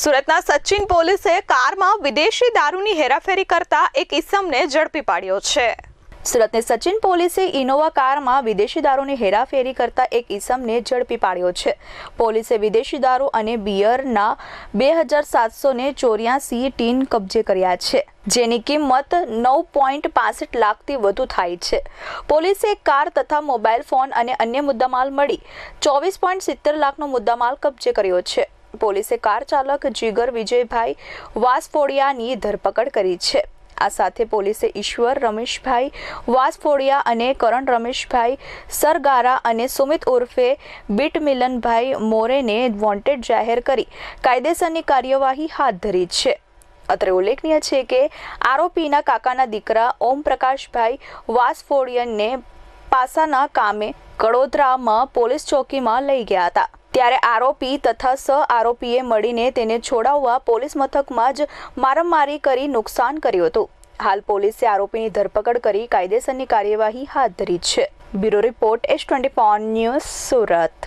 સુરતના સચિન પોલીસે કારમાં વિદેશી દારૂની હેરાફેરી કરતા એક ઇસમને ઝડપી પાડ્યો છે. સુરતની સચિન પોલીસે ઇનોવા કારમાં વિદેશી દારૂની હેરાફેરી કરતા એક ઇસમને ઝડપી પાડ્યો છે. પોલીસે વિદેશી દારૂ અને બિયરના બે હજાર સાતસો ને ચોર્યાસી ટીન કબજે કર્યા છે, જેની કિંમત નવ પોઈન્ટ પાસઠ લાખથી વધુ થાય છે. પોલીસે કાર તથા મોબાઈલ ફોન અને અન્ય મુદ્દામાલ મળી ચોવીસ પોઈન્ટ સિત્તેર લાખનો મુદ્દામાલ કબજે કર્યો છે. પોલીસે કાર ચાલક જીગર વિજયભાઈ વાસફોડિયાની ધરપકડ કરી છે. આ સાથે પોલીસે ઈશ્વર રમેશભાઈ વાસફોડિયા અને કરણ રમેશભાઈ સરગારા અને સુમિત ઉર્ફે બીટ મિલનભાઈ મોરેને વોન્ટેડ જાહેર કરી કાયદેસરની કાર્યવાહી હાથ ધરી છે. અત્રે ઉલ્લેખનીય છે કે આરોપીના કાકાના દીકરા ઓમ પ્રકાશભાઈ વાસફોડિયનને પાસાના કામે કડોદરામાં પોલીસ ચોકીમાં લઈ ગયા હતા. ત્યારે આરોપી તથા સહ આરોપીએ મળીને તેને છોડાવવા પોલીસ મથકમાં જ મારામારી કરી નુકસાન કર્યું હતું. હાલ પોલીસે આરોપીની ધરપકડ કરી કાયદેસરની કાર્યવાહી હાથ ધરી છે. Bureau report S twenty news Surat.